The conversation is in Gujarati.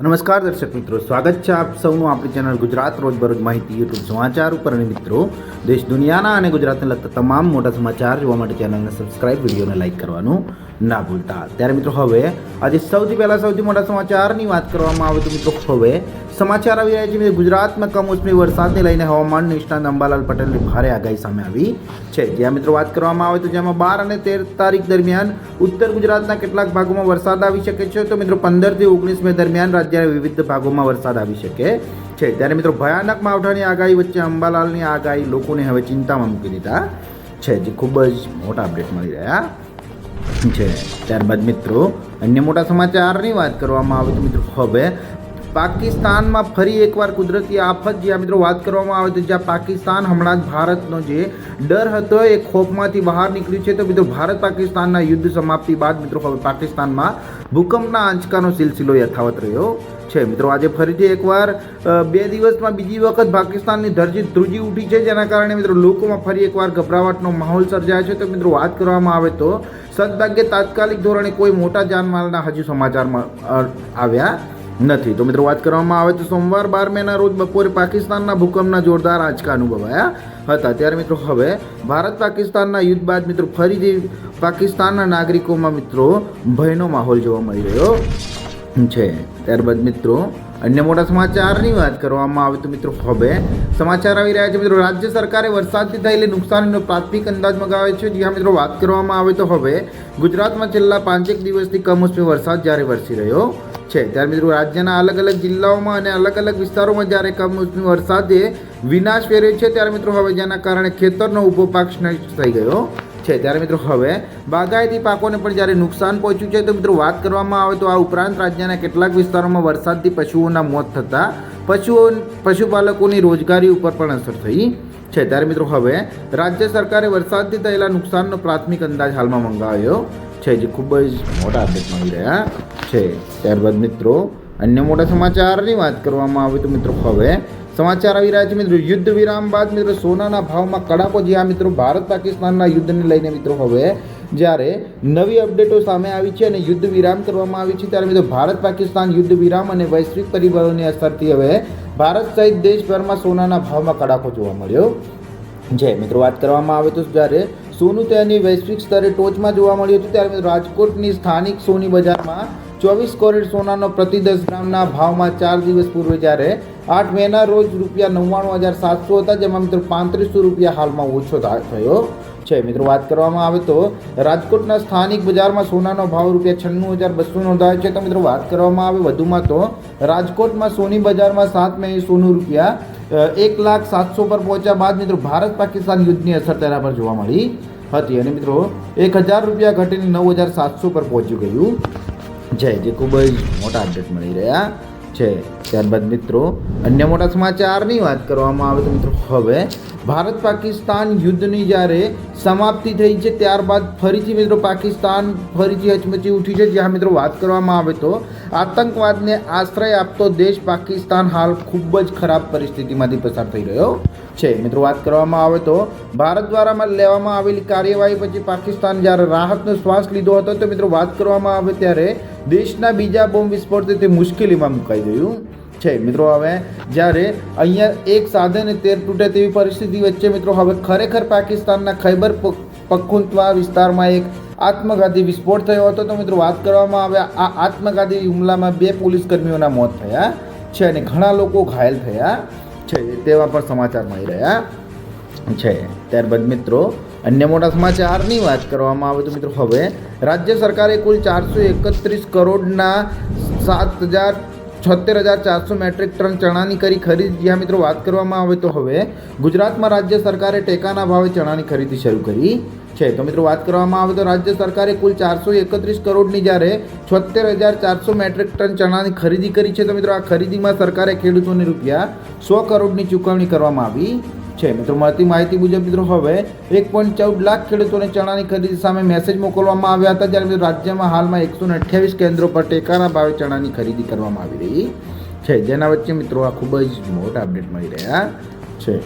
નમસ્કાર દર્શક મિત્રો, સ્વાગત છે આપ સૌનું આપણી ચેનલ ગુજરાત રોજબરોજ માહિતી યુટ્યુબ સમાચાર ઉપર. અને મિત્રો, દેશ દુનિયાના અને ગુજરાતને લગતા તમામ મોટા સમાચાર જોવા માટે ચેનલને સબસ્ક્રાઇબ વિડીયોને લાઇક કરવાનું ના ભૂલતા. ત્યારે મિત્રો, હવે આજે સૌથી પહેલાં સૌથી મોટા સમાચારની વાત કરવામાં આવે તો મિત્રો, હવે સમાચાર આવી રહ્યા છે ગુજરાતમાં કમોસમી વરસાદને લઈને હવામાન નિષ્ણાત અંબાલાલ પટેલની ભારે આગાહી સામે આવી છે. જ્યાં મિત્રો વાત કરવામાં આવે તો જેમાં બાર અને તેર તારીખ દરમિયાન ઉત્તર ગુજરાતના કેટલાક ભાગોમાં વરસાદ આવી શકે છે. તો મિત્રો પંદરથી ઓગણીસ મે દરમિયાન રાજ્યના વિવિધ ભાગોમાં વરસાદ આવી શકે છે. ત્યારે મિત્રો ભયાનક માવઠાની આગાહી વચ્ચે અંબાલાલની આગાહી લોકોને હવે ચિંતામાં મૂકી દીધા છે. જે ખૂબ જ મોટા અપડેટ મળી રહ્યા છે. ત્યારબાદ મિત્રો અન્ય મોટા સમાચારની વાત કરવામાં આવે તો મિત્રો હવે પાકિસ્તાનમાં ફરી એકવાર કુદરતી આફત જ્યાં મિત્રો વાત કરવામાં આવે તો જ્યાં પાકિસ્તાન હમણાં જ ભારતનો જે ડર હતો, એ ખોફમાંથી બહાર નીકળ્યું છે. તો મિત્રો, ભારત પાકિસ્તાનના યુદ્ધ સમાપ્તિ બાદ મિત્રો, હવે પાકિસ્તાનમાં ભૂકંપના આંચકાનો સિલસિલો યથાવત રહ્યો છે. મિત્રો, આજે ફરીથી એકવાર બે દિવસમાં બીજી વખત પાકિસ્તાનની ધરતી ધ્રુજી ઉઠી છે, જેના કારણે મિત્રો લોકોમાં ફરી એકવાર ગભરાવટનો માહોલ સર્જાયો છે. તો મિત્રો, વાત કરવામાં આવે તો સદભાગ્યે તાત્કાલિક ધોરણે કોઈ મોટા જાનમાલના હજુ સમાચારમાં આવ્યા નથી. તો મિત્રો, વાત કરવામાં આવે તો સોમવાર બાર મેના રોજ બપોરે પાકિસ્તાનના ભૂકંપના જોરદાર આંચકા અનુભવાયા હતા. ત્યારે મિત્રો, હવે ભારત પાકિસ્તાનના યુદ્ધ બાદ મિત્રો, ફરીથી પાકિસ્તાનના નાગરિકોમાં મિત્રો, ભયનો માહોલ જોવા મળી રહ્યો છે. ત્યારબાદ મિત્રો, અન્ય મોટા સમાચારની વાત કરવામાં આવે તો મિત્રો હવે સમાચાર આવી રહ્યા છે. મિત્રો, રાજ્ય સરકારે વરસાદથી થયેલી નુકસાનીનો પ્રાથમિક અંદાજ મગાવ્યો છે. જ્યાં મિત્રો, વાત કરવામાં આવે તો હવે ગુજરાતમાં છેલ્લા પાંચેક દિવસથી કમોસમી વરસાદ જ્યારે વરસી રહ્યો છે, ત્યારે મિત્રો રાજ્યના અલગ અલગ જિલ્લાઓમાં અને અલગ અલગ વિસ્તારોમાં જ્યારે કમોસમી વરસાદે વિનાશ ફેર્યો છે, ત્યારે મિત્રો હવે જેના કારણે ખેતરનો ઊભો પાક નષ્ટ થઈ ગયો છે. ત્યારે મિત્રો હવે બાગાયતી પાકોને પણ જ્યારે નુકસાન પહોંચ્યું છે, તો મિત્રો વાત કરવામાં આવે તો આ ઉપરાંત રાજ્યના કેટલાક વિસ્તારોમાં વરસાદથી પશુઓના મોત થતાં પશુઓ, પશુપાલકોની રોજગારી ઉપર પણ અસર થઈ છે. ત્યારે મિત્રો હવે રાજ્ય સરકારે વરસાદથી થયેલા નુકસાનનો પ્રાથમિક અંદાજ હાલમાં મંગાવ્યો છે, જે ખૂબ જ મોટા અપડેટ મળી રહ્યા છે. ત્યારબાદ મિત્રો, અન્ય મોટા સમાચારની વાત કરવામાં આવે તો મિત્રો હવે સમાચાર આવી રહ્યા છે મિત્રો. યુદ્ધ વિરામ બાદ મિત્રો સોનાના ભાવમાં કડાકો જ્યાં મિત્રો ભારત પાકિસ્તાનના યુદ્ધને લઈને મિત્રો હવે જ્યારે નવી અપડેટો સામે આવી છે અને યુદ્ધ વિરામ કરવામાં આવી છે ત્યારે મિત્રો ભારત પાકિસ્તાન યુદ્ધ વિરામ અને વૈશ્વિક પરિબળોની અસરથી હવે ભારત સહિત દેશભરમાં સોનાના ભાવમાં કડાકો જોવા મળ્યો. છે મિત્રો વાત કરવામાં આવે તો જ્યારે સોનું તેની વૈશ્વિક સ્તરે ટોચમાં જોવા મળ્યું હતું, ત્યારે મિત્રો રાજકોટની સ્થાનિક સોની બજારમાં ચોવીસ કેરેટ સોનાનો પ્રતિ દસ ગ્રામના ભાવમાં ચાર દિવસ પૂર્વે જ્યારે આઠ મેના રોજ રૂપિયા નવ્વાણું હજાર સાતસો હતા, જેમાં મિત્રો પાંત્રીસો રૂપિયા હાલમાં ઓછો થયો છે. મિત્રો વાત કરવામાં આવે તો રાજકોટના સ્થાનિક બજારમાં સોનાનો ભાવ રૂપિયા છન્નું હજાર બસો નોંધાયો છે. તો મિત્રો વાત કરવામાં આવે વધુમાં તો રાજકોટમાં સોની બજારમાં સાત મે સોનું રૂપિયા એક લાખ સાતસો પર પહોંચ્યા બાદ મિત્રો ભારત પાકિસ્તાન યુદ્ધની અસર તેના પર જોવા મળી હતી અને મિત્રો એક હજાર રૂપિયા ઘટીને નવ હજાર સાતસો પર પહોંચ્યું ગયું. છે, જે ખૂબ જ મોટા અપડેટ મળી રહ્યા છે. ત્યારબાદ મિત્રો, અન્ય મોટા સમાચારની વાત કરવામાં આવે તો મિત્રો, હવે ભારત પાકિસ્તાન યુદ્ધની જ્યારે સમાપ્તિ થઈ છે, ત્યારબાદ ફરીથી મિત્રો પાકિસ્તાન ફરીથી હચમચી ઉઠી છે. જ્યાં મિત્રો વાત કરવામાં આવે તો, આતંકવાદને આશ્રય આપતો દેશ પાકિસ્તાન હાલ ખૂબ જ ખરાબ પરિસ્થિતિમાંથી પસાર થઈ રહ્યો છે. મિત્રો, વાત કરવામાં આવે તો ભારત દ્વારા લેવામાં આવેલી કાર્યવાહી પછી પાકિસ્તાન જ્યારે રાહતનો શ્વાસ લીધો હતો, તો મિત્રો, વાત કરવામાં આવે ત્યારે દેશના બીજા બોમ્બ વિસ્ફોટથી તે મુશ્કેલીમાં મુકાઈ ગયું છે. મિત્રો, હવે જ્યારે અહીંયા એક સાધને તેર તૂટે તેવી પરિસ્થિતિ વચ્ચે, મિત્રો, હવે ખરેખર પાકિસ્તાનના ખૈબર પ- પખ્તુનખ્વા વિસ્તારમાં એક આત્મઘાતી વિસ્ફોટ થયો હતો. તો મિત્રો, વાત કરવામાં આવે, આ આત્મઘાતી હુમલામાં બે પોલીસ કર્મીઓના મોત થયા છે અને ઘણા લોકો ઘાયલ થયા છે તેવા પણ સમાચાર મળી રહ્યા છે. ત્યારબાદ મિત્રો, અન્ય મોટા સમાચારની વાત કરવામાં આવે તો મિત્રો, હવે રાજ્ય સરકારે કુલ ચારસો એકત્રીસ કરોડના સાત હજાર છોતેર હજાર ચારસો મેટ્રિક ટન ચણાની કરી ખરીદ. જ્યાં મિત્રો, વાત કરવામાં આવે તો હવે ગુજરાતમાં રાજ્ય સરકારે ટેકાના ભાવે ચણાની ખરીદી શરૂ કરી છે. તો મિત્રો, વાત કરવામાં આવે તો રાજ્ય સરકારે કુલ ચારસો એકત્રીસ કરોડની જ્યારે છોતેર હજાર ચારસો મેટ્રિક ટન ચણાની ખરીદી કરી છે. તો મિત્રો, આ ખરીદીમાં સરકારે ખેડૂતોને રૂપિયા સો કરોડની ચૂકવણી કરવામાં આવી છે. મિત્રો, મળતી માહિતી મુજબ, મિત્રો, હવે એક પોઈન્ટ ચૌદ લાખ ખેડૂતોને ચણાની ખરીદી સામે મેસેજ મોકલવામાં આવ્યા હતા, જ્યારે રાજ્યમાં હાલમાં એકસો ને અઠ્યાવીસ કેન્દ્રો પર ટેકાના ભાવે ચણાની ખરીદી કરવામાં આવી રહી છે. જેના વચ્ચે, મિત્રો, આ ખૂબ જ મોટા અપડેટ મળી રહ્યા છે.